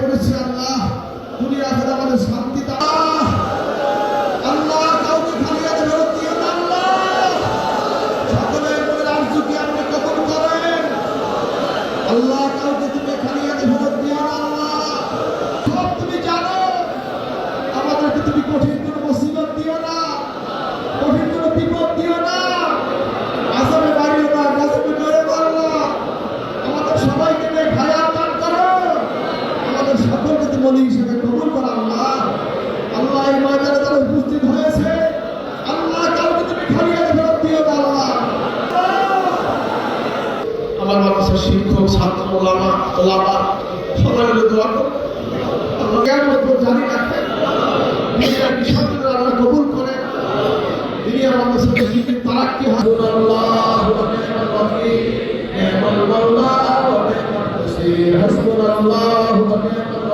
করেছি আল্লাহ। দুনিয়া আমাদের শান্তি আল্লাহ কাউকে তুমি খালি ফেরত দিও না, আল্লাহ। সব তুমি জানো। আমাদেরকে তুমি কঠিন কোনো মুসিবত দিও না, কঠিন কোনো বিপদ দিও না। আসামে বাড়িও না গাছকে মেরে মারো আমাদের সবাইকে নিয়ে খায়াল দান করো। আমাদের সকলকে তুমি বলি হিসেবে কবুল করো, আল্লাহ। আল্লাহ এই ময়দানে তারা উপস্থিত হয়েছে। আল্লাহ কাউকে তুমি খালি হাতে ফেরত দিও না আল্লাহ মাদ্রাসার শিক্ষক, ছাত্র, ওলামা ওলামা, সবাই মিলে দোয়া করো। আল্লাহ জ্ঞান জানি রাখবেন আল্লাহ কবুল করে তিনি আমাদের সাথে যদি তারাক্কি হাসুন আল্লাহ নি'মাল মাওলা ওয়া নি'মাল নাসির হাসবুনাল্লাহু ওয়া নি'মাল